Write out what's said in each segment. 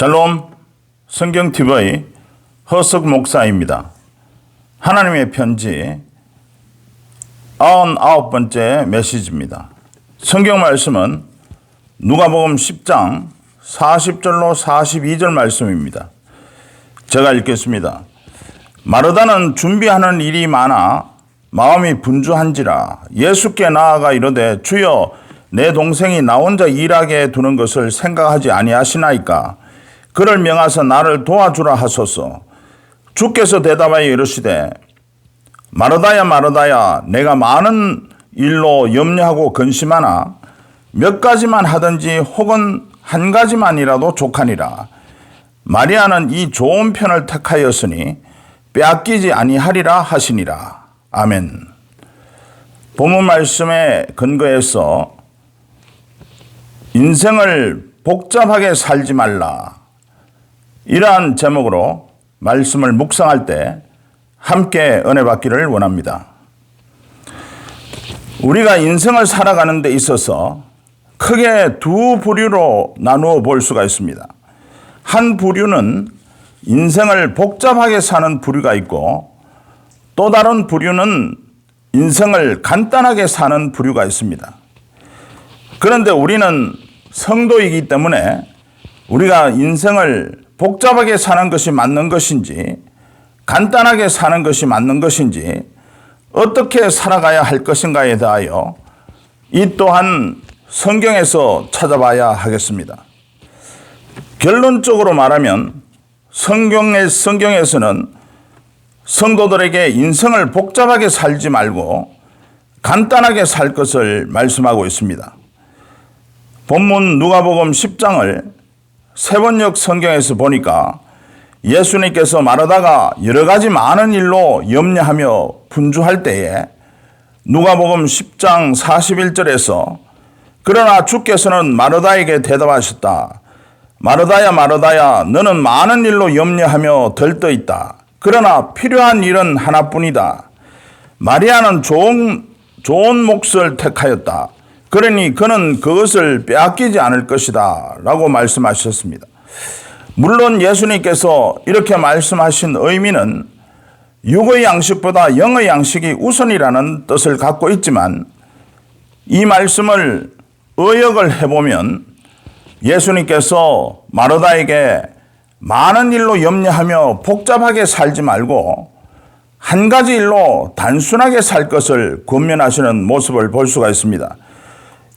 샬롬 성경TV 허석 목사입니다. 하나님의 편지 99번째 메시지입니다. 성경 말씀은 누가복음 10장 40절로 42절 말씀입니다. 제가 읽겠습니다. 마르다는 준비하는 일이 많아 마음이 분주한지라 예수께 나아가 이르되 주여 내 동생이 나 혼자 일하게 두는 것을 생각하지 아니하시나이까 그를 명하사 나를 도와주라 하소서. 주께서 대답하여 이르시되 마르다야 마르다야 내가 많은 일로 염려하고 근심하나 몇 가지만 하든지 혹은 한 가지만이라도 족하니라. 마리아는 이 좋은 편을 택하였으니 빼앗기지 아니하리라 하시니라. 아멘. 본문 말씀에 근거해서 인생을 복잡하게 살지 말라. 이러한 제목으로 말씀을 묵상할 때 함께 은혜 받기를 원합니다. 우리가 인생을 살아가는 데 있어서 크게 두 부류로 나누어 볼 수가 있습니다. 한 부류는 인생을 복잡하게 사는 부류가 있고 또 다른 부류는 인생을 간단하게 사는 부류가 있습니다. 그런데 우리는 성도이기 때문에 우리가 인생을 복잡하게 사는 것이 맞는 것인지 간단하게 사는 것이 맞는 것인지 어떻게 살아가야 할 것인가에 대하여 이 또한 성경에서 찾아봐야 하겠습니다. 결론적으로 말하면 성경의 성경에서는 성도들에게 인생을 복잡하게 살지 말고 간단하게 살 것을 말씀하고 있습니다. 본문 누가복음 10장을 세번역 성경에서 보니까 예수님께서 말하다가 여러 가지 많은 일로 염려하며 분주할 때에 누가복음 10장 41절에서 그러나 주께서는 마르다에게 대답하셨다. 마르다야 마르다야 너는 많은 일로 염려하며 들떠 있다. 그러나 필요한 일은 하나뿐이다. 마리아는 좋은 좋은 몫을 택하였다. 그러니 그는 그것을 빼앗기지 않을 것이다. 라고 말씀하셨습니다. 물론 예수님께서 이렇게 말씀하신 의미는 육의 양식보다 영의 양식이 우선이라는 뜻을 갖고 있지만 이 말씀을 의역을 해보면 예수님께서 마르다에게 많은 일로 염려하며 복잡하게 살지 말고 한 가지 일로 단순하게 살 것을 권면하시는 모습을 볼 수가 있습니다.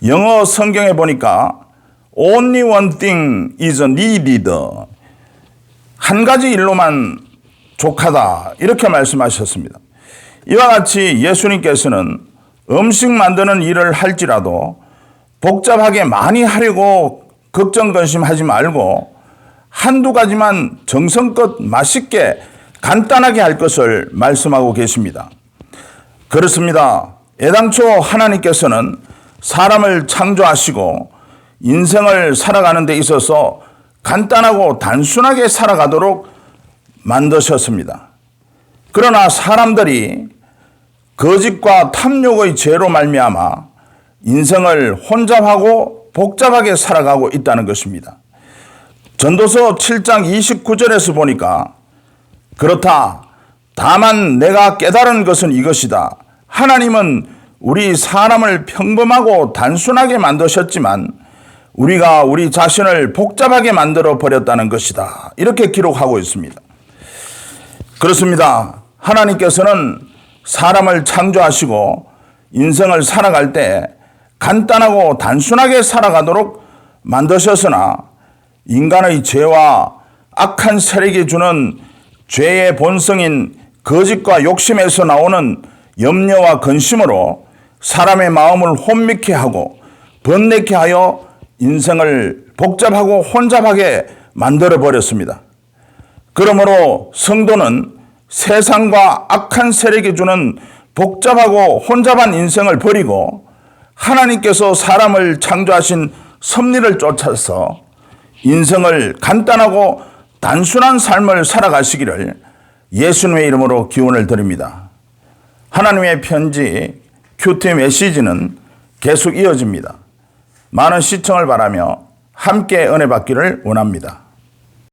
영어 성경에 보니까 only one thing is needed. 한 가지 일로만 족하다. 이렇게 말씀하셨습니다. 이와 같이 예수님께서는 음식 만드는 일을 할지라도 복잡하게 많이 하려고 걱정 근심하지 말고 한두 가지만 정성껏 맛있게 간단하게 할 것을 말씀하고 계십니다. 그렇습니다. 애당초 하나님께서는 사람을 창조하시고 인생을 살아가는 데 있어서 간단하고 단순하게 살아가도록 만드셨습니다. 그러나 사람들이 거짓과 탐욕의 죄로 말미암아 인생을 혼잡하고 복잡하게 살아가고 있다는 것입니다. 전도서 7장 29절에서 보니까 그렇다. 다만 내가 깨달은 것은 이것이다. 하나님은 우리 사람을 평범하고 단순하게 만드셨지만 우리가 우리 자신을 복잡하게 만들어 버렸다는 것이다. 이렇게 기록하고 있습니다. 그렇습니다. 하나님께서는 사람을 창조하시고 인생을 살아갈 때 간단하고 단순하게 살아가도록 만드셨으나 인간의 죄와 악한 세력이 주는 죄의 본성인 거짓과 욕심에서 나오는 염려와 근심으로 사람의 마음을 혼미케 하고 번뇌케 하여 인생을 복잡하고 혼잡하게 만들어 버렸습니다. 그러므로 성도는 세상과 악한 세력이 주는 복잡하고 혼잡한 인생을 버리고 하나님께서 사람을 창조하신 섭리를 쫓아서 인생을 간단하고 단순한 삶을 살아가시기를 예수님의 이름으로 기원을 드립니다. 하나님의 편지 큐티 메시지는 계속 이어집니다. 많은 시청을 바라며 함께 은혜 받기를 원합니다.